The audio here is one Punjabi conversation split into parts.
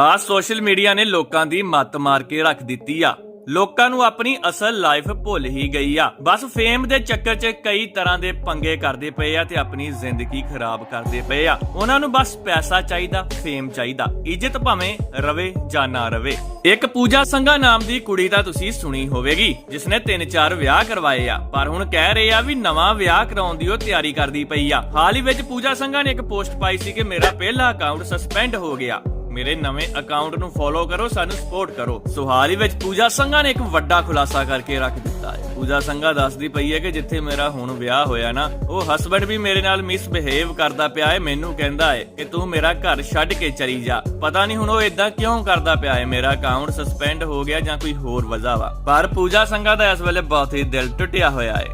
ਆ ਸੋਸ਼ਲ ਮੀਡੀਆ ਨੇ ਲੋਕਾਂ ਦੀ ਮੱਤ ਮਾਰ ਕੇ ਰੱਖ ਦਿੱਤੀ ਆ। ਲੋਕਾਂ ਨੂੰ ਆਪਣੀ ਅਸਲ ਲਾਈਫ ਭੁੱਲ ਹੀ ਗਈ ਆ। ਬਸ ਫੇਮ ਦੇ ਚੱਕਰ 'ਚ ਕਈ ਤਰ੍ਹਾਂ ਦੇ ਪੰਗੇ ਕਰਦੇ ਪਏ ਆ ਤੇ ਆਪਣੀ ਜ਼ਿੰਦਗੀ ਖਰਾਬ ਕਰਦੇ ਪਏ ਆ। ਉਹਨਾਂ ਨੂੰ ਬਸ ਪੈਸਾ ਚਾਹੀਦਾ, ਫੇਮ ਚਾਹੀਦਾ। ਇੱਜ਼ਤ ਭਾਵੇਂ ਰਵੇ ਜਾਂ ਨਾ ਰਵੇ। ਇੱਕ ਪੂਜਾ ਸੰਘਾ ਨਾਮ ਦੀ ਕੁੜੀ ਤਾਂ ਤੁਸੀਂ ਸੁਣੀ ਹੋਵੇਗੀ, ਜਿਸਨੇ ਤਿੰਨ ਚਾਰ ਵਿਆਹ ਕਰਵਾਏ ਆ। ਪਰ ਹੁਣ ਕਹਿ ਰਹੇ ਆ ਵੀ ਨਵਾਂ ਵਿਆਹ ਕਰਾਉਣ ਦੀ ਉਹ ਤਿਆਰੀ ਕਰਦੀ ਪਈ ਆ। ਹਾਲ ਹੀ ਵਿੱਚ ਪੂਜਾ ਸੰਘਾ ਨੇ ਇੱਕ ਪੋਸਟ ਪਾਈ ਸੀ ਕਿ ਮੇਰਾ ਪਹਿਲਾ ਅਕਾਊਂਟ ਸਸਪੈਂਡ ਹੋ ਗਿਆ। ਮੇਰੇ ਨਵੇਂ ਅਕਾਊਂਟ ਨੂੰ ਫੋਲੋ ਕਰੋ, ਸਾਨੂੰ ਸਪੋਰਟ ਕਰੋ। ਸੋ ਵਿੱਚ ਪੂਜਾ ਸੰਘਾ ਨੇ ਇੱਕ ਵੱਡਾ ਖੁਲਾਸਾ ਕਰਕੇ ਰੱਖ ਦਿੱਤਾ ਹੈ। ਪੂਜਾ ਸੰਘਾ ਦੱਸਦੀ ਪਈ ਹੈ ਕਿ ਜਿੱਥੇ ਮੇਰਾ ਹੁਣ ਵਿਆਹ ਹੋਇਆ ਨਾ, ਉਹ ਹਸਬੰਡ ਵੀ ਮੇਰੇ ਨਾਲ ਮਿਸਬਿਹੇਵ ਕਰਦਾ ਪਿਆ ਹੈ, ਮੈਨੂੰ ਕਹਿੰਦਾ ਹੈ ਕਿ ਤੂੰ ਮੇਰਾ ਘਰ ਛੱਡ ਕੇ ਚਲੀ ਜਾ। ਪਤਾ ਨਹੀਂ ਹੁਣ ਉਹ ਇਦਾਂ ਕਿਉਂ ਕਰਦਾ ਪਿਆ ਹੈ, ਮੇਰਾ ਅਕਾਊਂਟ ਸਸਪੈਂਡ ਹੋ ਗਿਆ ਜਾਂ ਕੋਈ ਹੋਰ ਵਜ੍ਹਾ ਵਾ। ਪਰ ਪੂਜਾ ਸੰਘਾ ਦਾ ਇਸ ਵੇਲੇ ਬਹੁਤ ਹੀ ਦਿਲ ਟੁੱਟਿਆ ਹੋਇਆ ਹੈ।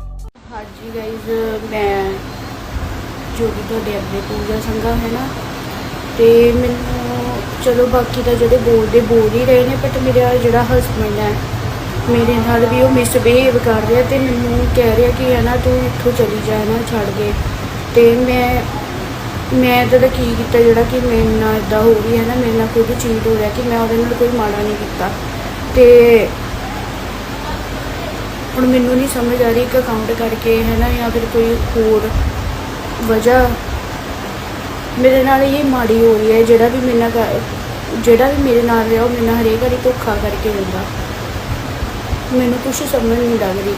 ਹਾਂਜੀ ਗਾਇਜ਼ ਮੈਂ ਜੋ ਵੀ ਤੁਹਾਡੇ ਆਪਣੇ ਪੂਜਾ ਸੰਘਾ ਹੈ ਨਾ, ਤੇ ਮੈਨੂੰ ਚਲੋ ਬਾਕੀ ਤਾਂ ਜਿਹੜੇ ਬੋਲਦੇ ਬੋਲ ਹੀ ਰਹੇ ਨੇ ਬਟ ਮੇਰਾ ਜਿਹੜਾ ਹਸਬੰਡ ਹੈ, ਮੇਰੇ ਨਾਲ ਵੀ ਉਹ ਮਿਸਬਿਹੇਵ ਕਰ ਰਿਹਾ ਤੇ ਮੈਨੂੰ ਕਹਿ ਰਿਹਾ ਕਿ ਹੈ ਨਾ ਤੂੰ ਇੱਥੋਂ ਚਲੀ ਜਾ ਨਾ ਛੱਡ ਕੇ। ਤੇ ਮੈਂ ਮੈਂ ਤਾਂ ਕੀ ਕੀਤਾ ਜਿਹੜਾ ਕਿ ਮੇਰੇ ਨਾਲ ਇਦਾਂ ਹੋ ਰਹੀ ਹੈ ਨਾ ਮੇਰੇ ਨਾਲ ਖੁਦ ਚੀਜ਼ ਹੋ ਰਿਹਾ ਕਿ ਮੈਂ ਉਹਦੇ ਨਾਲ ਕੋਈ ਮਾੜਾ ਨਹੀਂ ਕੀਤਾ। ਤੇ ਹੁਣ ਮੈਨੂੰ ਨਹੀਂ ਸਮਝ ਆ ਰਹੀ ਇੱਕ ਅਕਾਊਂਟ ਕਰਕੇ ਹੈ ਨਾ ਜਾਂ ਫਿਰ ਕੋਈ ਹੋਰ ਵਜ੍ਹਾ ਮੇਰੇ ਨਾਲ ਇਹ ਮਾੜੀ ਹੋ ਰਹੀ ਹੈ, ਜਿਹੜਾ ਵੀ ਮੇਰੇ ਨਾਲ ਜਿਹੜਾ ਵੀ ਮੇਰੇ ਨਾਲ ਰਿਹਾ, ਉਹ ਮੇਰੇ ਨਾਲ ਹਰੇਕ ਵਾਰੀ ਧੋਖਾ ਕਰਕੇ ਜਾਂਦਾ ਮੈਨੂੰ ਕੁਝ ਸਮਝ ਨਹੀਂ ਲੱਗ ਰਹੀ।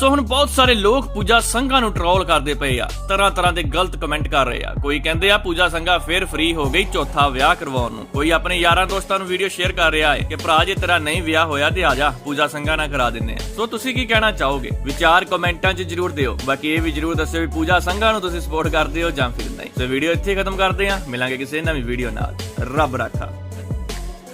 ਸੋ ਹੁਣ ਬਹੁਤ ਸਾਰੇ ਲੋਕ ਪੂਜਾ ਸੰਘਾਂ ਨੂੰ ਟਰੋਲ ਕਰਦੇ ਪਏ ਆ। ਤਰ੍ਹਾਂ ਤਰ੍ਹਾਂ ਦੇ ਗਲਤ ਕਮੈਂਟ ਕਰ ਰਹੇ ਆ। ਕੋਈ ਕਹਿੰਦੇ ਆ ਪੂਜਾ ਸੰਘਾ ਫੇਰ ਫ੍ਰੀ ਹੋ ਗਈ ਚੌਥਾ ਵਿਆਹ ਕਰਵਾਉਣ ਨੂੰ। ਕੋਈ ਆਪਣੇ ਯਾਰਾਂ ਦੋਸਤਾਂ ਨੂੰ ਵੀਡੀਓ ਸ਼ੇਅਰ ਕਰ ਰਿਹਾ ਹੈ ਕਿ ਭਰਾ ਜੇ ਤੇਰਾ ਨਹੀਂ ਵਿਆਹ ਹੋਇਆ ਤੇ ਆ ਜਾ, ਪੂਜਾ ਸੰਘਾ ਨਾਲ ਕਰਾ ਦਿੰਨੇ ਆ। ਸੋ ਤੁਸੀਂ ਕੀ ਕਹਿਣਾ ਚਾਹੋਗੇ? ਵਿਚਾਰ ਕਮੈਂਟਾਂ 'ਚ ਜਰੂਰ ਦਿਓ। ਬਾਕੀ ਇਹ ਵੀ ਜਰੂਰ ਦੱਸਿਓ ਵੀ ਪੂਜਾ ਸੰਘਾ ਨੂੰ ਤੁਸੀਂ ਸਪੋਰਟ ਕਰਦੇ ਹੋ ਜਾਂ ਫਿਰ ਨਹੀਂ। ਸੋ ਵੀਡੀਓ ਇੱਥੇ ਖਤਮ ਕਰਦੇ ਆ ਮਿਲਾਂਗੇ ਕਿਸੇ ਨਵੀਂ ਵੀਡੀਓ ਨਾਲ। ਰੱਬ ਰਾਖਾ।